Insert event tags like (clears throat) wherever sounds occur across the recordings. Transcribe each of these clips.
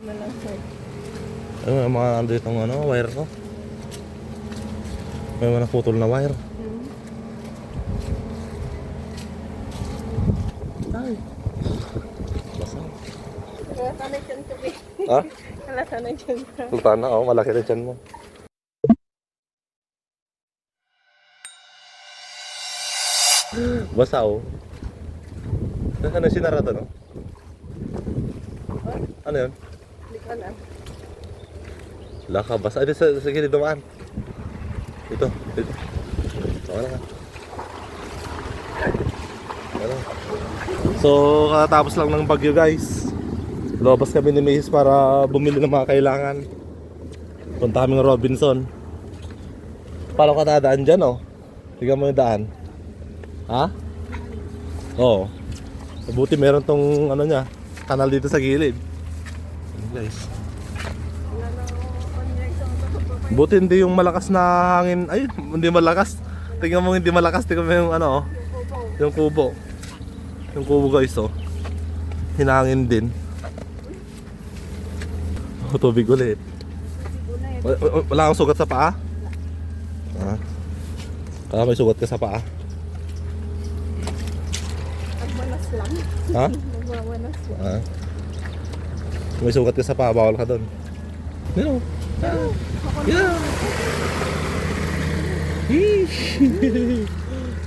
na lang sir. Ay, may mga nandito itong ano, wire ko. May mga naputol na wire. Ay. Basang. Kaya sanay dyan to be. Ha? Kala sanay dyan ka. Sultana, oh, malaki na dyan mo. Basa oh. Ano sinara to, no? Ano yun? Alam. Laka, basa. Ay, sa, sa gilid dumaan. Ito. Ito. Wala ka. Wala. So, katapos lang ng bagyo guys. Lobas kami ni Mace para bumili ng mga kailangan. Punta kami ng Robinson. Paano ka dadaan dyan, oh? Tingnan mo yung daan. Ha? Oo. Mabuti meron tong ano niya, kanal dito sa gilid. Guys. Buti hindi yung malakas na hangin. Ay, hindi malakas. Tingnan mo hindi malakas. Tingnan mo yung ano, oh, yung kubo. Yung kubo guys, oh. Hinangin din. Oh, tubig ulit. Wala, wala- kang sugat sa paa? Ah. Kaya may sugat ka sa paa. Nagmanas lang. Ha? (laughs) Nagmanas lang. Ah. May sugat ka sa paa, bawal ka doon. Yun, oh. Yeah. Yeesh.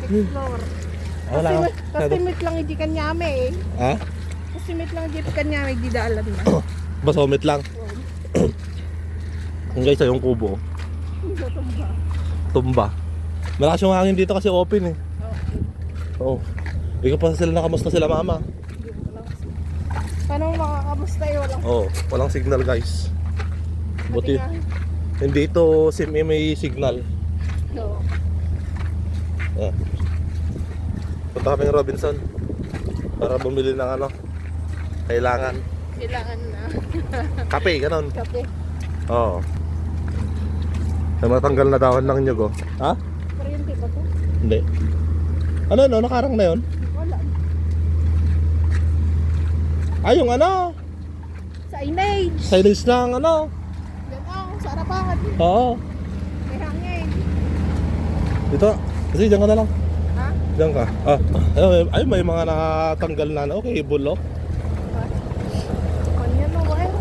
Explore. Wala Kasi, ka. kasi mit lang hindi kanyame eh. Ha? Kasi mit lang hindi kanyame, di daalan na. Basomit lang. Yung guys, yung kubo. Natumba. Tumba. Malakas yung hangin dito kasi open eh. Oo. Ikaw pa sila nakamusta sila mama. Makakamusta eh? Walang Oo. Walang signal guys. Buti. Pati Hindi ito sim may signal. No. Ah. Punta kami ng Robinson. Para bumili ng ano. Kailangan. Kailangan na. (laughs) Kape, ganon. Kape. Oo. Sa matanggal na dahon ng nyug oh. Ha? Kuryente ba to? Hindi. Ano no? Nakarang na yun? Wala. Ay, yung ano? Sa image. Silence ng ano? Yan ang sa harapan. Oo. May hangin. Dito. Kasi diyan ka na lang. Ha? Diyan ka. Ah, ay, ay may mga nakatanggal na ano, cable oh. Kanya no wire.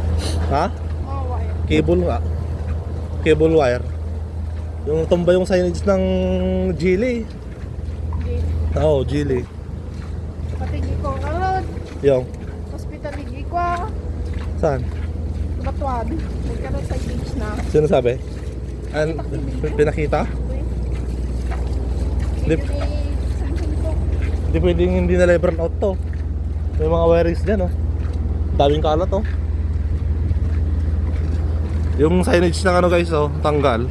Ha? Oh, wire. Cable nga. Cable wire. Yung tumba yung signage ng Geely. Di. Oo, oh, Geely. Pati di ko kalod. Yung. Saan? Batuan. Nagkaroon sa image na. Sino sabi? An, pinakita? Di, Hindi. Samsung ko. di pwedeng hindi na burn out to. May mga wirings dyan oh. Daming kalat oh. Yung signage ng ano guys oh, tanggal.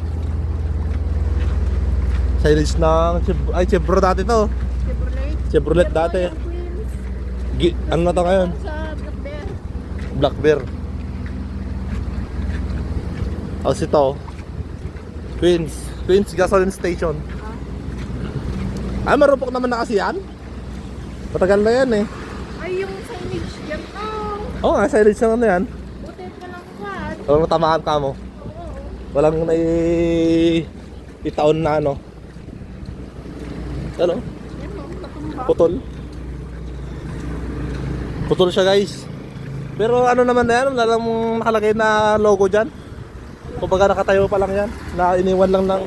Signage ng ay Chevro dati to. Chevrolet. Chevrolet dati. Gi, ano na to ngayon? Sa. Black Bear. Tapos ito, Queens. Queens Gasoline Station. Ay, marupok naman na kasi yan. Matagal na yan eh. Ay, yung signage yan. Oh, Oo nga, signage na ano yan. buti pa lang kwan. Walang ka mo. Oo. Walang na itaon na ano. Ano? Yan o, natumba. Putol. Putol siya guys. Pero ano naman na yan, wala lang nakalagay na logo dyan. Kumbaga nakatayo pa lang yan. Na iniwan lang ng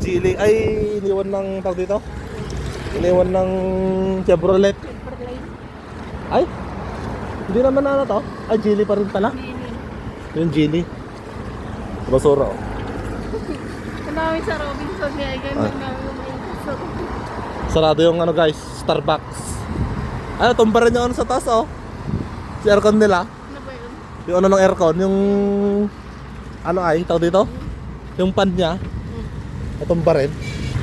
Geely. Ay, iniwan ng tawag dito. Iniwan ng Chevrolet. Ay, hindi naman na ano to. Ay, Geely pa rin pala. Yung Geely. Basura oh. Kunawin sa Robinson niya. Ganyan So, Sarado yung ano guys, Starbucks. Ano, tumba rin yung ano sa taas oh. Si aircon nila. ano ba yun? Yung ano ng aircon, yung ano ay, tawag dito? Yung pan niya. Natumba rin.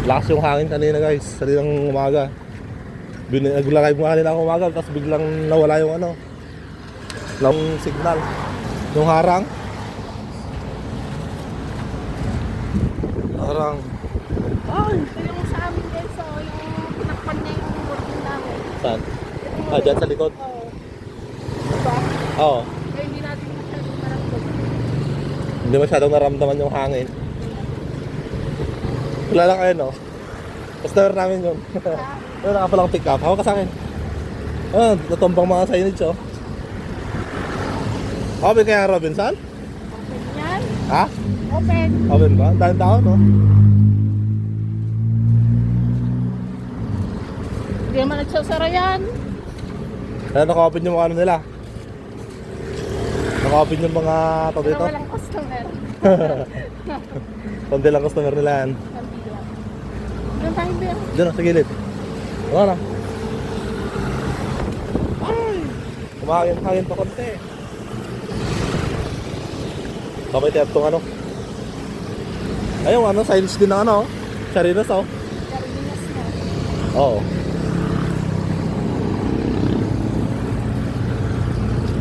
Lakas yung hangin kanina guys, kaninang umaga. Naglakay mo kanina ako umaga, tapos biglang nawala yung ano. Lang signal. Yung harang. Harang. Ay! Yung sa amin guys. So, yung pinakpan niya yung working namin. Saan? Ah, dyan sa likod. Oo. Diba? Oo. Kaya hindi natin Hindi masyadong naramdaman yung hangin. Wala lang kayo, no? Customer namin yun. Wala ka palang pick up. Hawak ka sa akin. Ah, natumbang mga signage, oh. Open kaya Robinson? Open yan. Ha? Open. Open ba? Dahil tao, no? Hindi naman nagsasara yan. Kaya naka-open yung ano nila. Naka-open yung mga Pero dito. walang customer. (laughs) Kundi lang customer nila yan. Doon tayo beer. Diyan na, sa gilid. Wala na. Ay! Kumahangin-hangin pa konti. Kamay tayo itong ano. Ayun, ano, signage din ng ano. Charinas, oh. Karinas na. Oo.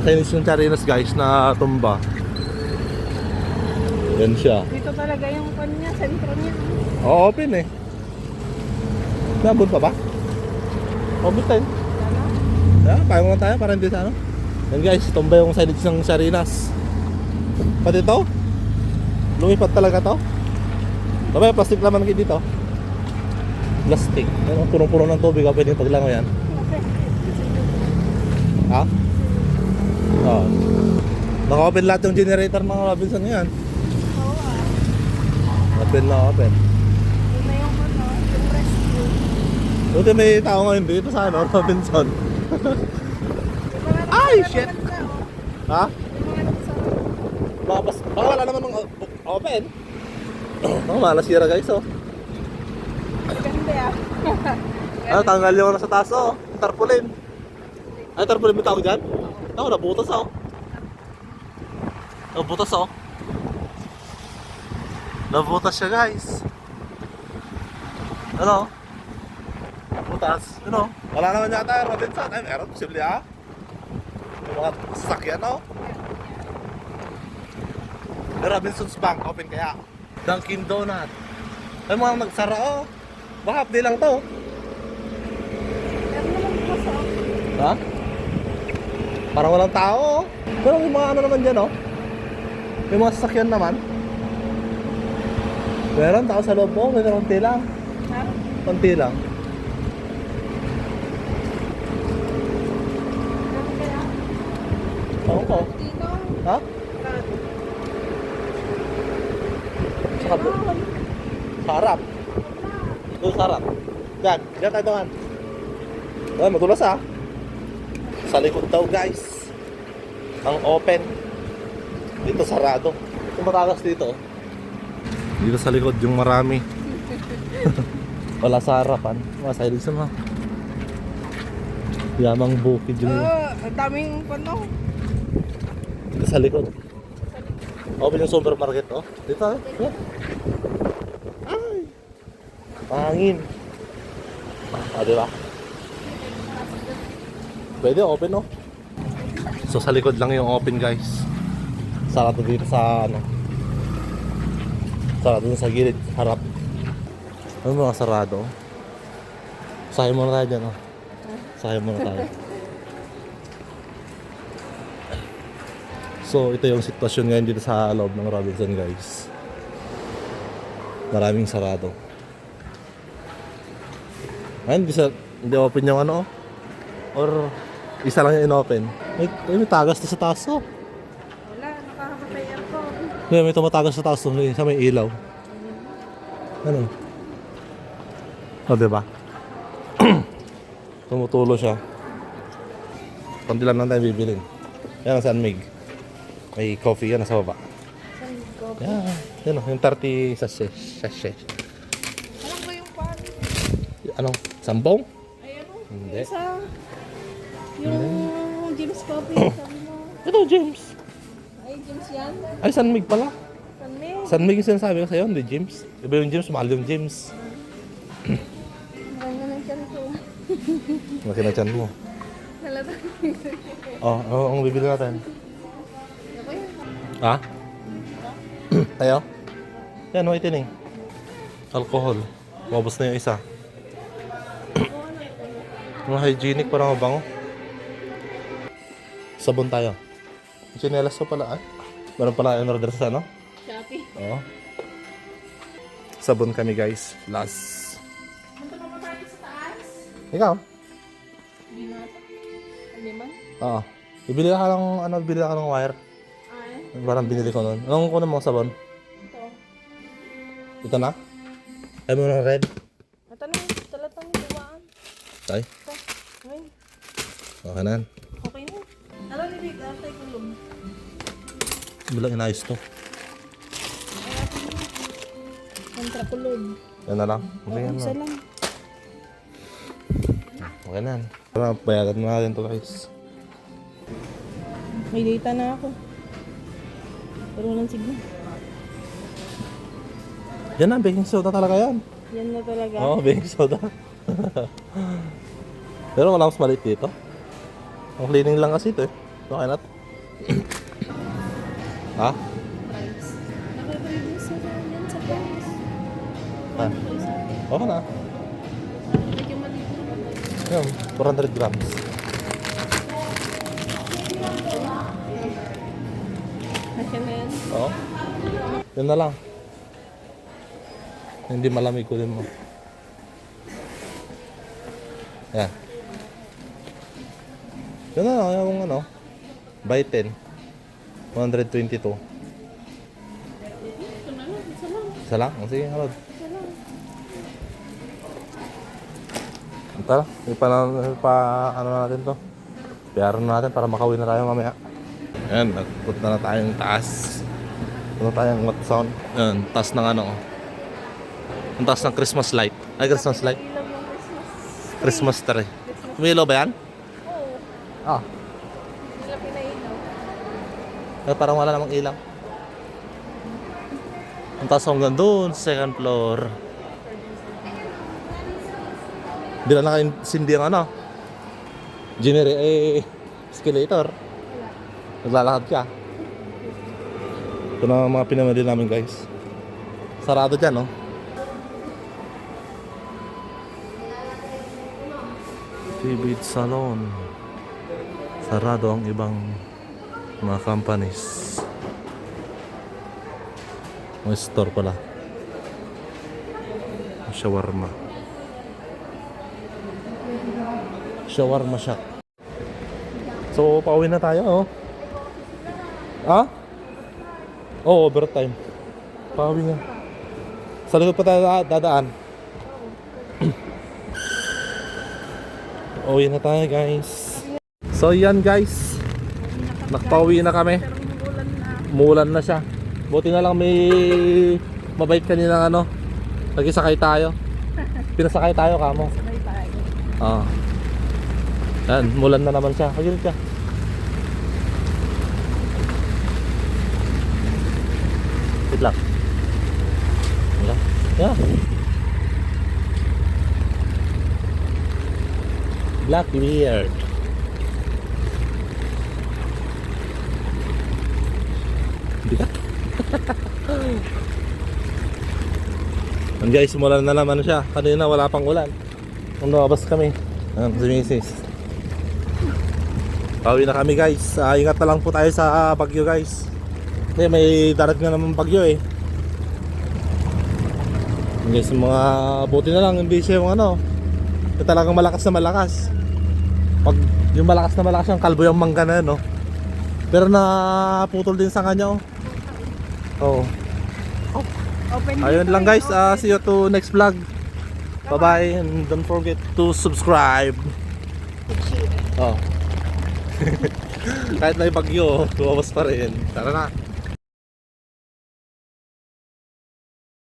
Signage ng Charinas, guys, na tumba. Yan siya. Dito talaga yung kanya, sentro niya. Oo, open eh. Nabot pa ba? Open tayo. Yeah, kaya mo tayo para hindi sa ano. Yan guys, tumba yung signage ng Sarinas. Pati to? Lumipat talaga to? Yung plastic naman kayo dito? Plastic. Ano, punong-puno ng tubig, ah, pwede paglango yan. (laughs) Ha? Oo. Naka-open lahat yung generator mga Robinson ngayon. Oo ah. Open na open. Yun na yung ano, yung rescue. Buti may tao ngayon dito sa ano, (laughs) Robinson. Yung Ay, shit! oh. Ha? Yung. Baka, pas, baka wala naman ng open. (clears throat) Oh, malasira guys oh. Ganda ah. Ano, tanggal yung nasa taas oh. Yung Tarpaulin. Ay, tarpaulin mo tawag dyan? Ako, nabutas oh. Nabutas oh. Nabutas siya guys. Ano? Butas. Ano? Wala naman yata yung Robinson. Ay, meron. Posible ah. Yung mga sasakyan oh. The Robinson's Bank, open kaya. Dunkin Donut. Ay, mga nagsara oh. Baka day lang to. Meron naman bukas oh. Ha? Parang walang tao. oh. Pero may mga ano naman dyan, oh. May mga sasakyan naman. Meron tao sa loob mo, may konti lang. Ha? Konti lang. Oo ko. Ha? Sa. Meron. Sa harap. Doon sa harap. Yan. Yan tayo doon. Ay, madulas ah. Sa likod daw guys. Ang open. Dito sarado. Ito matagas dito. oh. Dito sa likod yung marami. (laughs) Wala sa harapan. Mga silence naman. Yamang bukid yung Ah, ang daming ano. dito sa likod. Open yung supermarket oh. Dito ah. Yeah. Ay. Hangin. Ah, di ba? Pwede open oh. So sa likod lang yung open guys. Sarado dito sa ano. Sarado sa gilid, harap. Ano mga sarado? Sahin muna tayo dyan oh. Sahin muna tayo. So ito yung sitwasyon ngayon dito sa loob ng Robinson guys. Maraming sarado. Ayun, hindi, sa, hindi open yung ano. Or isa lang yung in-open. May, may, tagas na sa taas oh. Wala, nakakapatay ako. May, may tumatagas sa taas oh. May, sa may ilaw. Ano? O, diba? (clears throat) Tumutulo siya. Kunti lang lang tayo bibilin. Yan ang San Mig. May coffee yan nasa baba. Saan ko? Yan. Yan o, yung 30 sachet. Sachet. Alam ko yung pan. Anong? Sambong? Ay ano? Hindi. Isa. Yung James Coffee, sabi mo. (coughs) Ito, James. Ay, James yan. Ay, San Mig pala. San May. San Mig yung sinasabi ko sa'yo, hindi James. Iba yung James, mahal yung James. Marami na ng tiyan ko. (coughs) Makinachan mo. Halata. Oh, ano ang bibili natin? Ha? (coughs) Tayo? Yan, white tining. Alcohol. Mabos na yung isa. Mga hygienic, parang mabango. Sabon tayo. Chinelas ko pala, ay. Meron pala yung order sa ano? Oh. Sabon kami guys. Last. Punta pa ba tayo sa taas? Ikaw? Hindi na. Hindi man. Oo. Bibili ka ng ano, bibili ka ng wire. Ay, Parang binili ko noon. Anong kunin mo sabon? ito. Ito na? Ay mo ng red? Ito na, talatang dumaan. Ay, Ito. Ay, okay na ni Rick? Atay kulong. Bilang inayos to. Kontra kulog. Yan na lang. Okay, yan na. lang. Okay na. Tara, bayaran na natin to guys. May data na ako. Pero walang signal. Yan na, baking soda talaga yan. Yan na talaga. Oo, baking soda. (laughs) Pero wala mas maliit dito. Ang cleaning lang kasi ito eh. Okay na to. (coughs) ha? Price. Nakaprice na yan sa price. Ah. Okay na. Yan, 400 grams. Yan. Oo. Yan na lang. Hindi malamig ko din mo. Yan. Yan na yung ano. By 10. 122. Ito na lang. Isa lang. Sige, halod. Tara, ipa, ipa ano na natin to. Piyaran na natin para makauwi na tayo mamaya. Ayan, nagpunta na tayong taas. Punta tayong Watson. Ayan, taas ng ano. Ang taas ng Christmas light. Ay, Christmas light. Christmas. Tree. Kumilo ba yan? Ah, Sila pinailaw. eh, parang wala namang ilaw. Ang taas hanggang doon, second floor. Hindi na nakasindi ang ano. Generi, eh, escalator. Naglalakad ka. Ito na mga pinamili namin guys. Sarado dyan, no? Tibid Salon. Sarado ang ibang mga companies. May store pala. Shawarma. Shawarma shop. So, pauwi na tayo, oh. Ah? Oh, overtime. Pauwi na. Sa likod pa tayo da- dadaan. (clears throat) Uwi na tayo, guys. So, yan, guys. Nakapauwi na kami. Mulan na siya. Buti na lang may mabait kanina ano. Nagisakay tayo. Pinasakay tayo kamo. Ah. Yan, mulan na naman siya. Ayun siya. Wait lang. Wala. Yeah. Blackbeard. Bigat. Ang guys, umulan na naman siya. Kanina wala pang ulan. Nung lumabas kami. Ayan, si Mrs. Pauwi na kami guys. Ah, ingat na lang po tayo sa bagyo guys. Kasi may darating na naman bagyo eh. Yung Guys, mga buti na lang hindi siya yung ano. Yung talagang malakas na malakas. Pag yung malakas na malakas yung kalbo yung mangga na yun, no. Pero na putol din sa kanya oh. Oo. Open Ayun lang eh, guys, ah, see you to next vlog. Bye bye and don't forget to subscribe. Oh. (laughs) Kahit may bagyo, lumabas pa rin. Tara na.